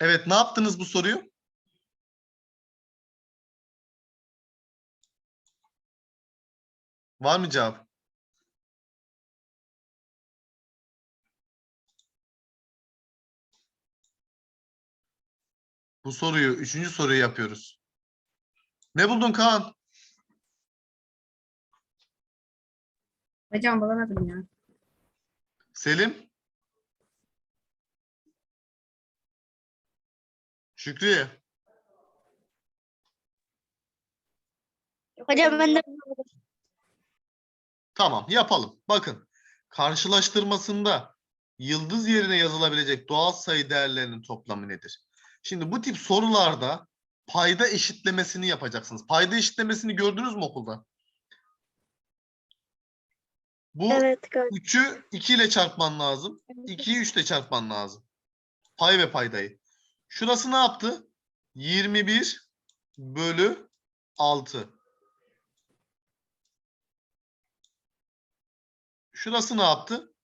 Evet ne yaptınız bu soruyu? Var mı cevap? Bu soruyu, üçüncü soruyu yapıyoruz. Ne buldun Kaan? Hocam bulamadım ya. Selim? Şükriye? Hocam ben de Tamam yapalım. Bakın karşılaştırmasında yıldız yerine yazılabilecek doğal sayı değerlerinin toplamı nedir? Şimdi bu tip sorularda payda eşitlemesini yapacaksınız. Payda eşitlemesini gördünüz mü okulda? Bu evet galiba. 3'ü 2 ile çarpman lazım. 2'yi 3 ile çarpman lazım. Pay ve paydayı. Şurası ne yaptı? 21 bölü 6. Şurası ne yaptı?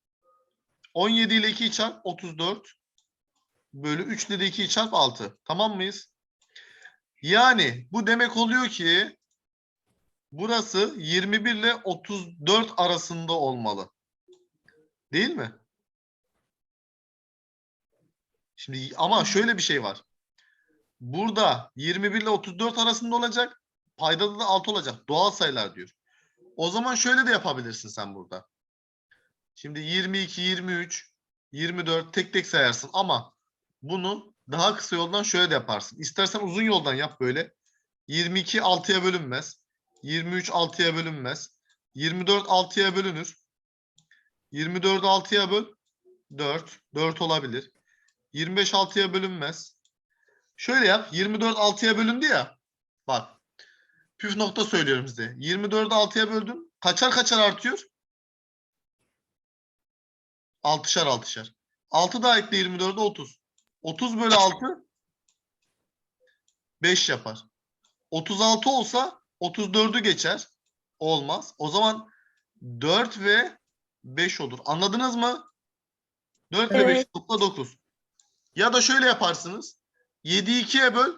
17 ile 2'yi çarp 34 bölü 3 ile de 2'yi çarp 6. Tamam mıyız? Yani bu demek oluyor ki burası 21 ile 34 arasında olmalı. Değil mi? Şimdi ama şöyle bir şey var. Burada 21 ile 34 arasında olacak. Paydada da 6 olacak. Doğal sayılar diyor. O zaman şöyle de yapabilirsin sen burada. Şimdi 22, 23, 24 tek tek sayarsın ama bunu daha kısa yoldan şöyle de yaparsın. İstersen uzun yoldan yap böyle. 22 6'ya bölünmez. 23 6'ya bölünmez. 24 6'ya bölünür. 24 6'ya böl. 4. 4 olabilir. 25 6'ya bölünmez. Şöyle yap. 24 6'ya bölündü ya. Bak. Püf nokta söylüyorum size. 24'ü 6'ya böldüm. Kaçar kaçar artıyor? 6'şar 6'şar. 6 daha ekle 24'e 30. 30 bölü 6 5 yapar. 36 olsa 34'ü geçer. Olmaz. O zaman 4 ve 5 olur. Anladınız mı? 4 ve 5 Evet. topla 9. Ya da şöyle yaparsınız. 7'yi 2'ye böl.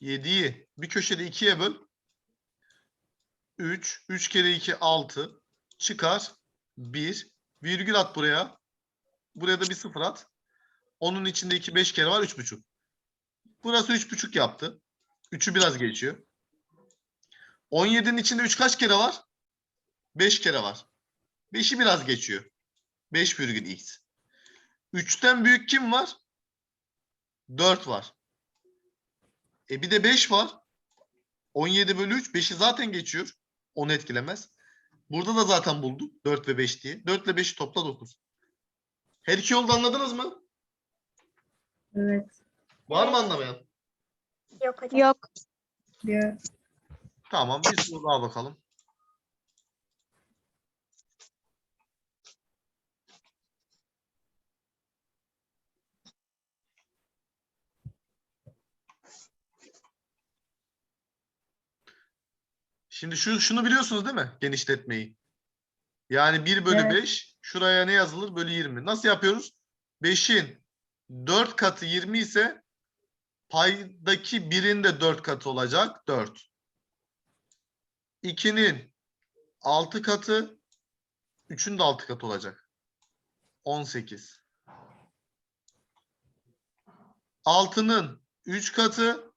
7'yi bir köşede 2'ye böl. 3. 3 kere 2 6. Çıkar. 1. Virgül at buraya. Buraya da bir sıfır at. Onun içinde 2 5 kere var 3,5. Burası 3,5 yaptı. 3'ü biraz geçiyor. 17'nin içinde 3 kaç kere var? 5 kere var. 5'i biraz geçiyor. 5 virgül x. 3'ten büyük kim var? 4 var. E bir de 5 var. 17 bölü 3. 5'i zaten geçiyor. Onu etkilemez. Burada da zaten bulduk. 4 ve 5 diye. 4 ile 5'i topla 9. Her iki yolda anladınız mı? Evet. Var mı anlamayan? Yok hocam. Yok. Tamam bir soru daha bakalım. Şimdi şu şunu biliyorsunuz değil mi? Genişletmeyi. Yani 1 bölü Evet. 5 şuraya ne yazılır? Bölü 20. Nasıl yapıyoruz? 5'in 4 katı 20 ise paydaki 1'in de 4 katı olacak. 4. 2'nin 6 katı 3'ün de 6 katı olacak. 18. 6'nın 3 katı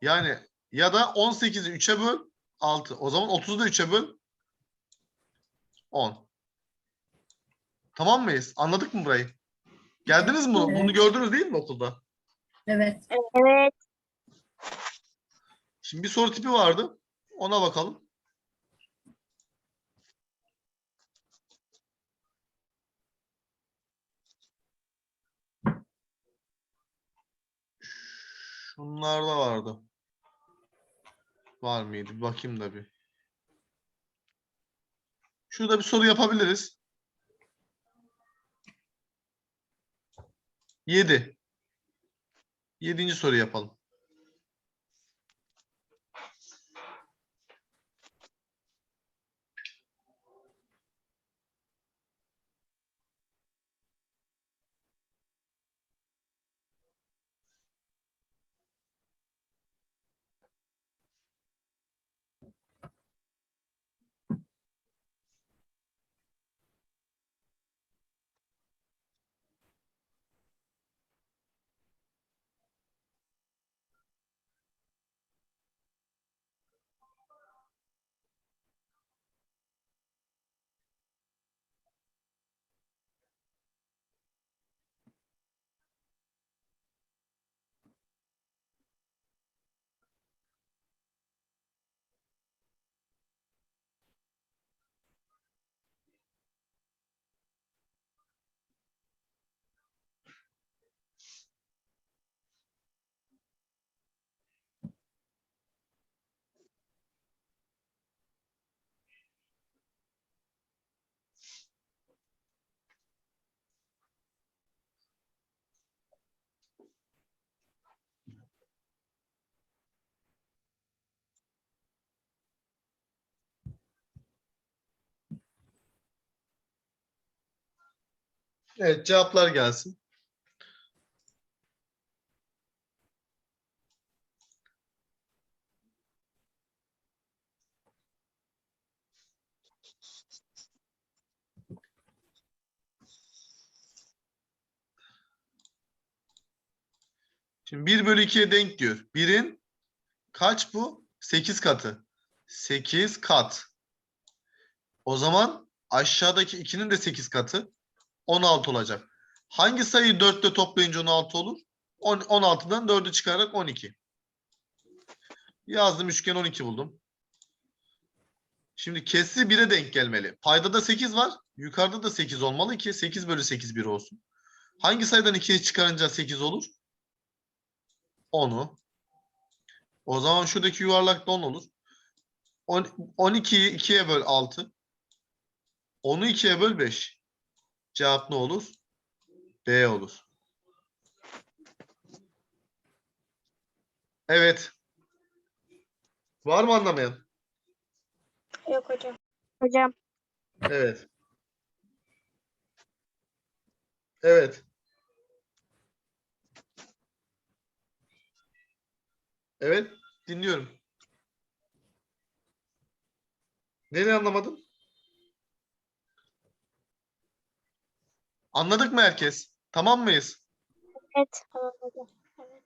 yani ya da 18'i 3'e böl 6. O zaman 30'u da 3'e böl 10. Tamam mıyız? Anladık mı burayı? Geldiniz mi? Bunu Evet. gördünüz değil mi okulda? Evet. Evet. Şimdi bir soru tipi vardı. Ona bakalım. Şunlar da vardı. Var mıydı? Bakayım da bir. Şurada bir soru yapabiliriz. 7. Yedinci soru yapalım. Evet cevaplar gelsin. Şimdi 1 bölü 2'ye denk diyor. 1'in kaç bu? 8 katı. 8 kat. O zaman aşağıdaki 2'nin de 8 katı 16 olacak. Hangi sayıyı 4 ile toplayınca 16 olur? On- 16'dan 4'ü çıkararak 12. Yazdım üçgen 12 buldum. Şimdi kesri 1'e denk gelmeli. Paydada 8 var. Yukarıda da 8 olmalı ki 8 bölü 8 1 olsun. Hangi sayıdan 2'yi çıkarınca 8 olur? 10'u. O zaman şuradaki yuvarlakta 10 olur. On- 12'yi 2'ye böl 6. 10'u 2'ye böl 5. Cevap ne olur? B olur. Evet. Var mı anlamayan? Yok hocam. Hocam. Evet. Evet. Evet, dinliyorum. Neyi anlamadın? Anladık mı herkes? Tamam mıyız? Evet. Hocam. Evet.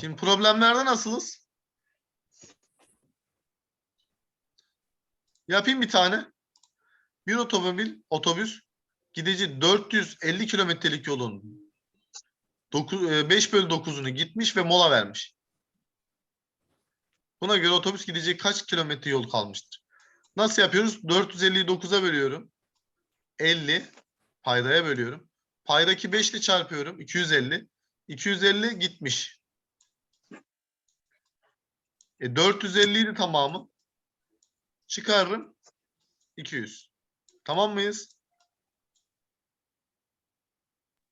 Şimdi problemlerde nasılız? Yapayım bir tane. Bir otomobil, otobüs gidici 450 kilometrelik yolun 5 bölü 9'unu gitmiş ve mola vermiş. Buna göre otobüs gidecek kaç kilometre yol kalmıştır? Nasıl yapıyoruz? 450'yi 9'a bölüyorum. 50 paydaya bölüyorum. Paydaki 5 ile çarpıyorum. 250. 250 gitmiş. E 450 idi tamamı. Çıkarırım. 200. Tamam mıyız?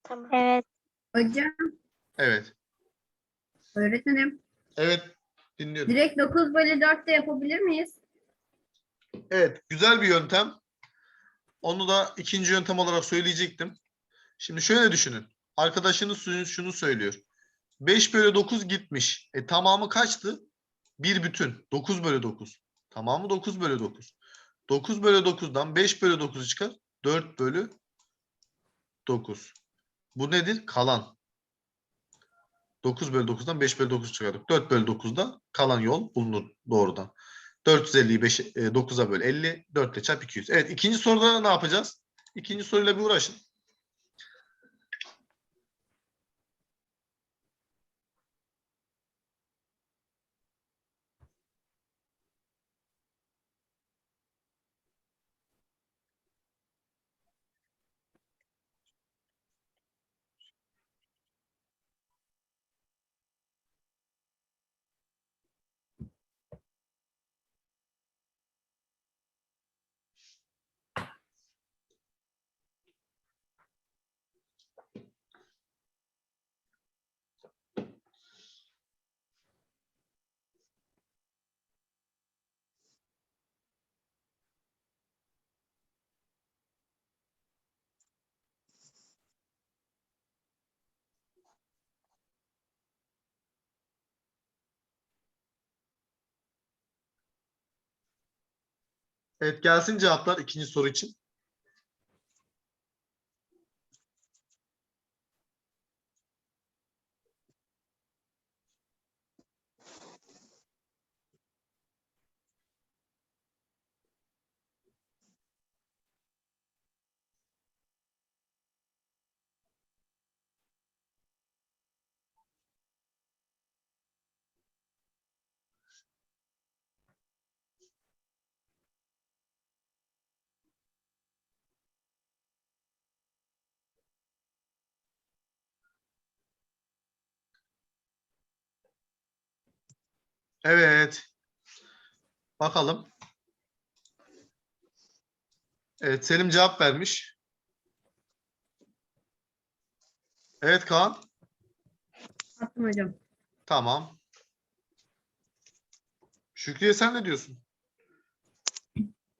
Tamam. Evet. Hocam Evet. öğretmenim. Evet. Dinliyorum. Direkt 9 bölü 4 de yapabilir miyiz? Evet. Güzel bir yöntem. Onu da ikinci yöntem olarak söyleyecektim. Şimdi şöyle düşünün. Arkadaşınız şunu, şunu söylüyor. 5 bölü 9 gitmiş. E tamamı kaçtı? Bir bütün. 9 bölü 9. Tamamı 9 bölü 9. 9 bölü 9'dan 5 bölü 9'u çıkar. 4 bölü 9. Bu nedir? Kalan. 9 bölü 9'dan 5 bölü 9 çıkardık. 4 bölü 9'da kalan yol bulunur doğrudan. 450'yi 5, 9'a böl 50. 4 ile çarp 200. Evet ikinci soruda ne yapacağız? İkinci soruyla bir uğraşın. Evet gelsin cevaplar ikinci soru için. Evet. Bakalım. Evet Selim cevap vermiş. Evet Kaan. Attım hocam. Tamam. Şükriye sen ne diyorsun?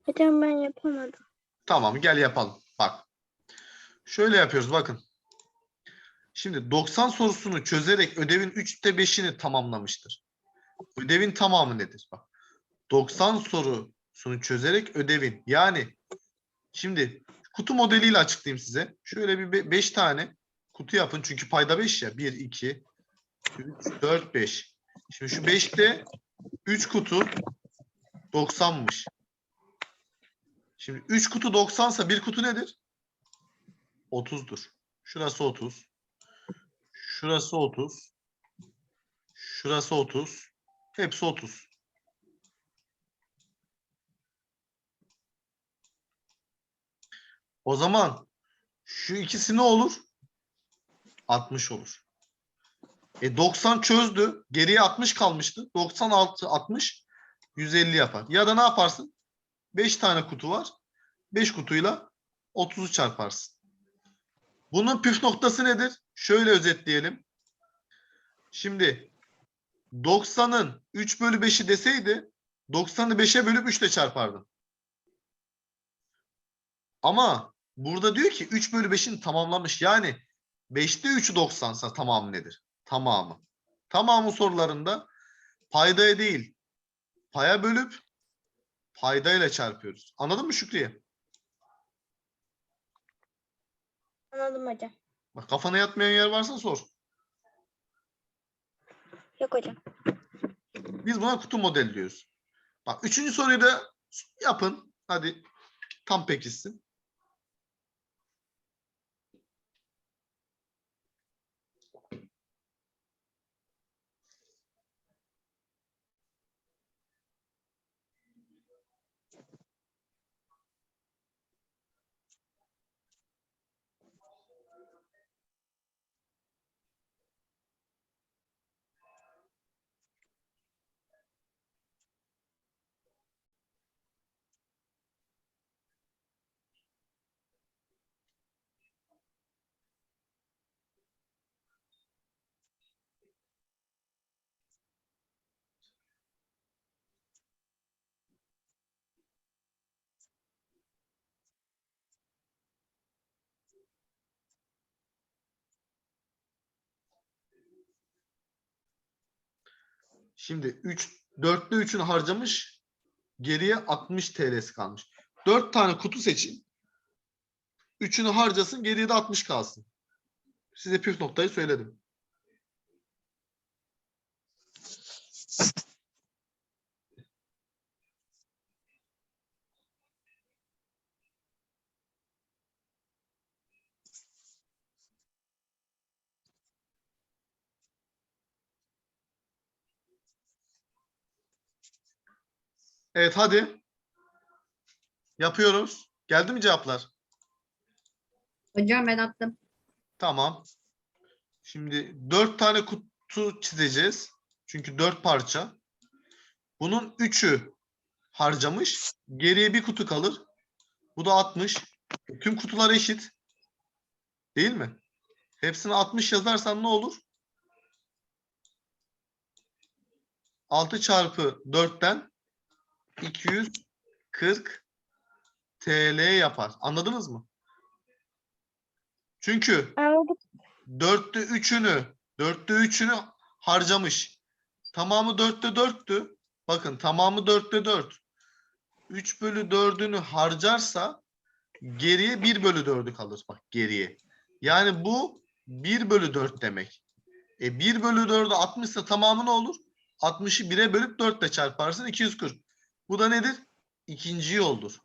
Hocam ben yapamadım. Tamam gel yapalım. Bak. Şöyle yapıyoruz bakın. Şimdi 90 sorusunu çözerek ödevin 3'te 5'ini tamamlamıştır. Ödevin tamamı nedir? Bak. 90 sorusunu çözerek ödevin yani şimdi kutu modeliyle açıklayayım size. Şöyle bir 5 tane kutu yapın çünkü payda 5 ya. 1 2 3 4 5. Şimdi şu 5'te 3 kutu 90'mış. Şimdi 3 kutu 90 sa bir kutu nedir? 30'dur. Şurası 30. Şurası 30. Şurası 30. Hepsi 30. O zaman şu ikisi ne olur? 60 olur. E 90 çözdü. Geriye 60 kalmıştı. 96 60 150 yapar. Ya da ne yaparsın? 5 tane kutu var. 5 kutuyla 30'u çarparsın. Bunun püf noktası nedir? Şöyle özetleyelim. Şimdi 90'ın 3 bölü 5'i deseydi 90'ı 5'e bölüp 3 ile çarpardın. Ama burada diyor ki 3 bölü 5'ini tamamlamış. Yani 5'te 3'ü 90 sa tamamı nedir? Tamamı. Tamamı sorularında paydaya değil paya bölüp paydayla çarpıyoruz. Anladın mı Şükriye? Anladım hocam. Bak kafana yatmayan yer varsa sor. Yok hocam. Biz buna kutu modeli diyoruz. Bak üçüncü soruyu da yapın. Hadi tam pekişsin. Şimdi 3 4'te 3'ünü harcamış. Geriye 60 TL'si kalmış. 4 tane kutu seçin. 3'ünü harcasın, geriye de 60 kalsın. Size püf noktayı söyledim. Evet hadi. Yapıyoruz. Geldi mi cevaplar? Hocam ben attım. Tamam. Şimdi dört tane kutu çizeceğiz. Çünkü dört parça. Bunun üçü harcamış. Geriye bir kutu kalır. Bu da 60. Tüm kutular eşit. Değil mi? Hepsine 60 yazarsan ne olur? 6 çarpı 4'ten 240 TL yapar. Anladınız mı? Çünkü Anladım. Dörtte üçünü, dörtte üçünü harcamış. Tamamı dörtte dörttü. Bakın tamamı dörtte dört. Üç bölü dördünü harcarsa geriye bir bölü dördü kalır. Bak geriye. Yani bu bir bölü dört demek. E bir bölü dördü 60 ise tamamı ne olur? 60'ı 1'e bölüp 4 ile çarparsın 240. Bu da nedir? İkinci yoldur.